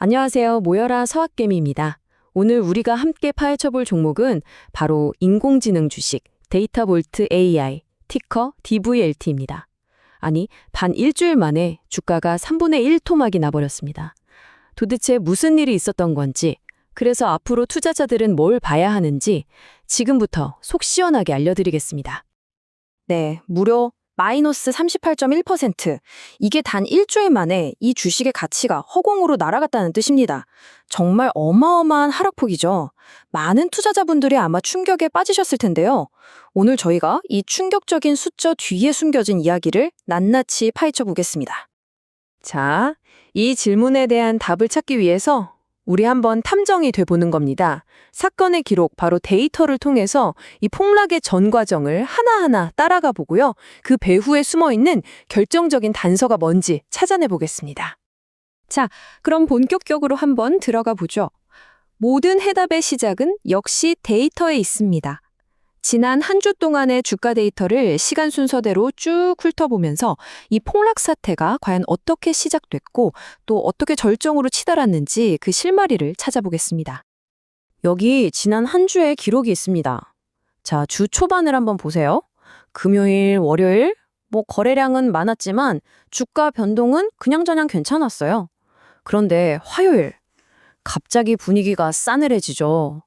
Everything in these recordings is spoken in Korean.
안녕하세요. 모여라 서학개미입니다. 오늘 우리가 함께 파헤쳐볼 종목은 바로 인공지능 주식 데이터 볼트 AI, 티커 DVLT입니다. 아니, 반 일주일 만에 주가가 3분의 1 토막이 나버렸습니다. 도대체 무슨 일이 있었던 건지, 그래서 앞으로 투자자들은 뭘 봐야 하는지 지금부터 속 시원하게 알려드리겠습니다. 네, 무려 마이너스 38.1%. 이게 단 일주일 만에 이 주식의 가치가 허공으로 날아갔다는 뜻입니다. 정말 어마어마한 하락폭이죠. 많은 투자자분들이 아마 충격에 빠지셨을 텐데요. 오늘 저희가 이 충격적인 숫자 뒤에 숨겨진 이야기를 낱낱이 파헤쳐 보겠습니다. 자, 이 질문에 대한 답을 찾기 위해서 우리 한번 탐정이 돼보는 겁니다. 사건의 기록, 바로 데이터를 통해서 이 폭락의 전 과정을 하나하나 따라가 보고요. 그 배후에 숨어 있는 결정적인 단서가 뭔지 찾아내 보겠습니다. 자, 그럼 본격적으로 한번 들어가 보죠. 모든 해답의 시작은 역시 데이터에 있습니다. 지난 한 주 동안의 주가 데이터를 시간 순서대로 쭉 훑어보면서 이 폭락 사태가 과연 어떻게 시작됐고 또 어떻게 절정으로 치달았는지 그 실마리를 찾아보겠습니다. 여기 지난 한 주의 기록이 있습니다. 자, 주 초반을 한번 보세요. 금요일, 월요일, 뭐 거래량은 많았지만 주가 변동은 그냥저냥 괜찮았어요. 그런데 화요일, 갑자기 분위기가 싸늘해지죠.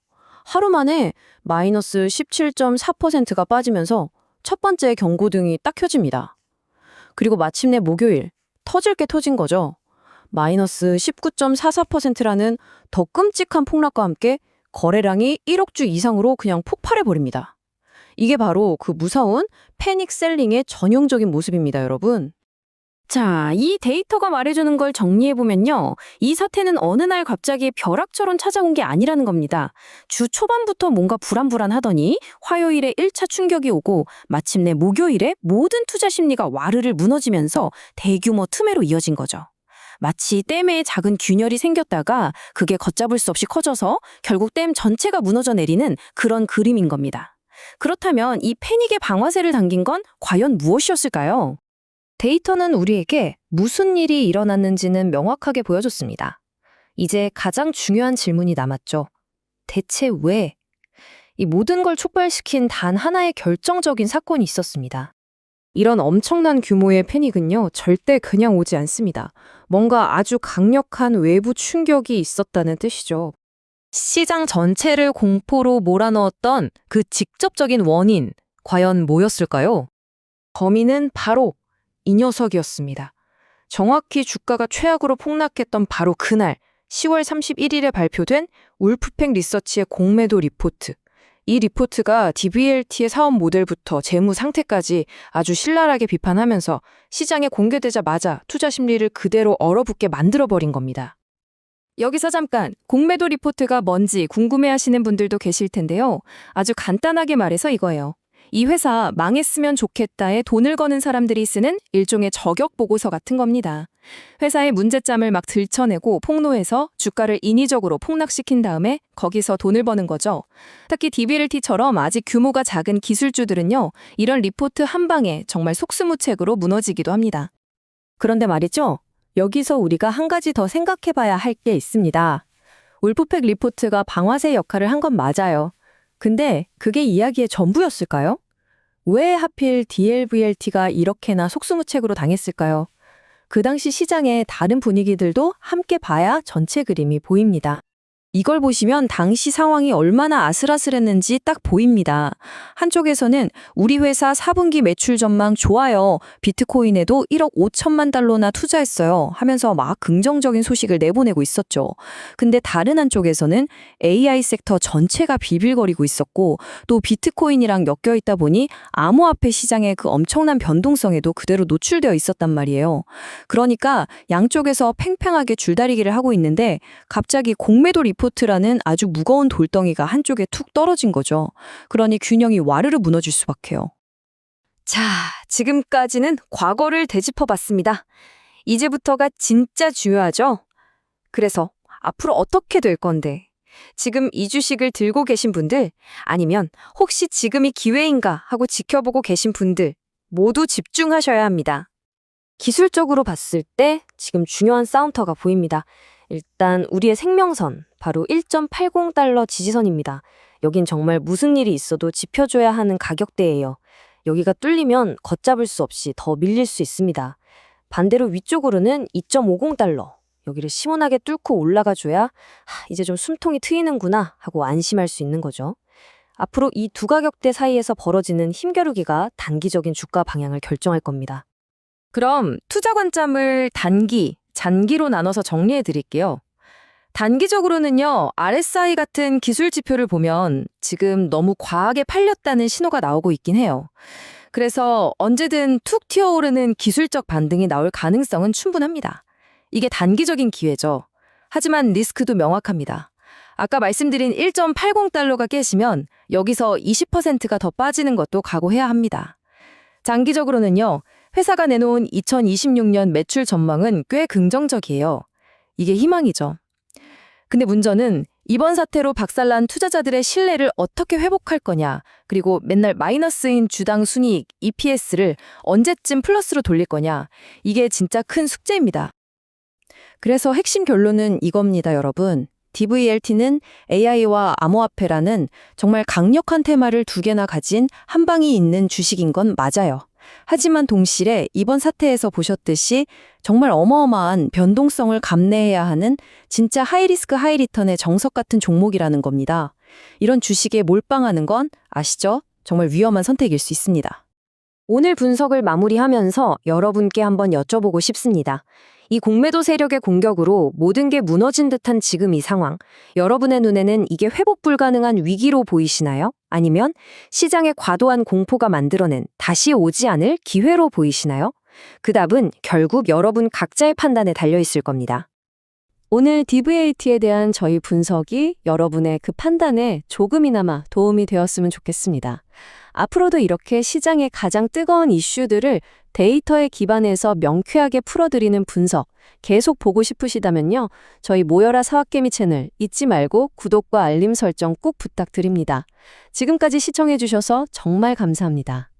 하루 만에 마이너스 17.4%가 빠지면서 첫 번째 경고등이 딱 켜집니다. 그리고 마침내 목요일, 터질 게 터진 거죠. 마이너스 19.44%라는 더 끔찍한 폭락과 함께 거래량이 1억 주 이상으로 그냥 폭발해버립니다. 이게 바로 그 무서운 패닉 셀링의 전형적인 모습입니다, 여러분. 자, 이 데이터가 말해주는 걸 정리해보면요. 이 사태는 어느 날 갑자기 벼락처럼 찾아온 게 아니라는 겁니다. 주 초반부터 뭔가 불안불안하더니 화요일에 1차 충격이 오고 마침내 목요일에 모든 투자 심리가 와르르 무너지면서 대규모 틈에로 이어진 거죠. 마치 댐에 작은 균열이 생겼다가 그게 걷잡을 수 없이 커져서 결국 댐 전체가 무너져 내리는 그런 그림인 겁니다. 그렇다면 이 패닉의 방화쇠를 당긴 건 과연 무엇이었을까요? 데이터는 우리에게 무슨 일이 일어났는지는 명확하게 보여줬습니다. 이제 가장 중요한 질문이 남았죠. 대체 왜? 이 모든 걸 촉발시킨 단 하나의 결정적인 사건이 있었습니다. 이런 엄청난 규모의 패닉은요, 절대 그냥 오지 않습니다. 뭔가 아주 강력한 외부 충격이 있었다는 뜻이죠. 시장 전체를 공포로 몰아넣었던 그 직접적인 원인, 과연 뭐였을까요? 범인은 바로 이 녀석이었습니다. 정확히 주가가 최악으로 폭락했던 바로 그날 10월 31일에 발표된 울프팩 리서치의 공매도 리포트. 이 리포트가 DBLT의 사업 모델부터 재무 상태까지 아주 신랄하게 비판하면서 시장에 공개되자마자 투자 심리를 그대로 얼어붙게 만들어버린 겁니다. 여기서 잠깐 공매도 리포트가 뭔지 궁금해하시는 분들도 계실 텐데요. 아주 간단하게 말해서 이거예요. 이 회사 망했으면 좋겠다에 돈을 거는 사람들이 쓰는 일종의 저격 보고서 같은 겁니다. 회사의 문제점을 막 들춰내고 폭로해서 주가를 인위적으로 폭락시킨 다음에 거기서 돈을 버는 거죠. 특히 DBLT처럼 아직 규모가 작은 기술주들은요, 이런 리포트 한 방에 정말 속수무책으로 무너지기도 합니다. 그런데 말이죠. 여기서 우리가 한 가지 더 생각해 봐야 할 게 있습니다. 울프팩 리포트가 방화쇠 역할을 한 건 맞아요. 근데 그게 이야기의 전부였을까요? 왜 하필 DLVLT가 이렇게나 속수무책으로 당했을까요? 그 당시 시장의 다른 분위기들도 함께 봐야 전체 그림이 보입니다. 이걸 보시면 당시 상황이 얼마나 아슬아슬했는지 딱 보입니다. 한쪽에서는 우리 회사 4분기 매출 전망 좋아요. 비트코인에도 1억 5천만 달러나 투자했어요. 하면서 막 긍정적인 소식을 내보내고 있었죠. 근데 다른 한쪽에서는 AI 섹터 전체가 비빌거리고 있었고 또 비트코인이랑 엮여 있다 보니 암호화폐 시장의 그 엄청난 변동성에도 그대로 노출되어 있었단 말이에요. 그러니까 양쪽에서 팽팽하게 줄다리기를 하고 있는데 갑자기 공매도 리 포트라는 아주 무거운 돌덩이가 한쪽에 툭 떨어진 거죠. 그러니 균형이 와르르 무너질 수밖에요. 자, 지금까지는 과거를 되짚어 봤습니다. 이제부터가 진짜 중요하죠? 그래서 앞으로 어떻게 될 건데? 지금 이 주식을 들고 계신 분들, 아니면 혹시 지금이 기회인가 하고 지켜보고 계신 분들, 모두 집중하셔야 합니다. 기술적으로 봤을 때 지금 중요한 사운터가 보입니다. 일단 우리의 생명선, 바로 1.80달러 지지선입니다. 여긴 정말 무슨 일이 있어도 지켜줘야 하는 가격대예요. 여기가 뚫리면 걷잡을 수 없이 더 밀릴 수 있습니다. 반대로 위쪽으로는 2.50달러. 여기를 시원하게 뚫고 올라가줘야 하, 이제 좀 숨통이 트이는구나 하고 안심할 수 있는 거죠. 앞으로 이 두 가격대 사이에서 벌어지는 힘겨루기가 단기적인 주가 방향을 결정할 겁니다. 그럼 투자 관점을 단기, 잔기로 나눠서 정리해 드릴게요. 단기적으로는요, RSI 같은 기술 지표를 보면 지금 너무 과하게 팔렸다는 신호가 나오고 있긴 해요. 그래서 언제든 툭 튀어오르는 기술적 반등이 나올 가능성은 충분합니다. 이게 단기적인 기회죠. 하지만 리스크도 명확합니다. 아까 말씀드린 1.80달러가 깨지면 여기서 20%가 더 빠지는 것도 각오해야 합니다. 장기적으로는요, 회사가 내놓은 2026년 매출 전망은 꽤 긍정적이에요. 이게 희망이죠. 근데 문제는 이번 사태로 박살난 투자자들의 신뢰를 어떻게 회복할 거냐, 그리고 맨날 마이너스인 주당 순이익, EPS를 언제쯤 플러스로 돌릴 거냐, 이게 진짜 큰 숙제입니다. 그래서 핵심 결론은 이겁니다, 여러분. DVLT는 AI와 암호화폐라는 정말 강력한 테마를 두 개나 가진 한 방이 있는 주식인 건 맞아요. 하지만 동시에 이번 사태에서 보셨듯이 정말 어마어마한 변동성을 감내해야 하는 진짜 하이리스크 하이리턴의 정석 같은 종목이라는 겁니다. 이런 주식에 몰빵하는 건 아시죠? 정말 위험한 선택일 수 있습니다. 오늘 분석을 마무리하면서 여러분께 한번 여쭤보고 싶습니다. 이 공매도 세력의 공격으로 모든 게 무너진 듯한 지금 이 상황, 여러분의 눈에는 이게 회복 불가능한 위기로 보이시나요? 아니면 시장의 과도한 공포가 만들어낸 다시 오지 않을 기회로 보이시나요? 그 답은 결국 여러분 각자의 판단에 달려 있을 겁니다. 오늘 DVAT에 대한 저희 분석이 여러분의 그 판단에 조금이나마 도움이 되었으면 좋겠습니다. 앞으로도 이렇게 시장의 가장 뜨거운 이슈들을 데이터에 기반해서 명쾌하게 풀어드리는 분석 계속 보고 싶으시다면요. 저희 모여라 사학개미 채널 잊지 말고 구독과 알림 설정 꼭 부탁드립니다. 지금까지 시청해주셔서 정말 감사합니다.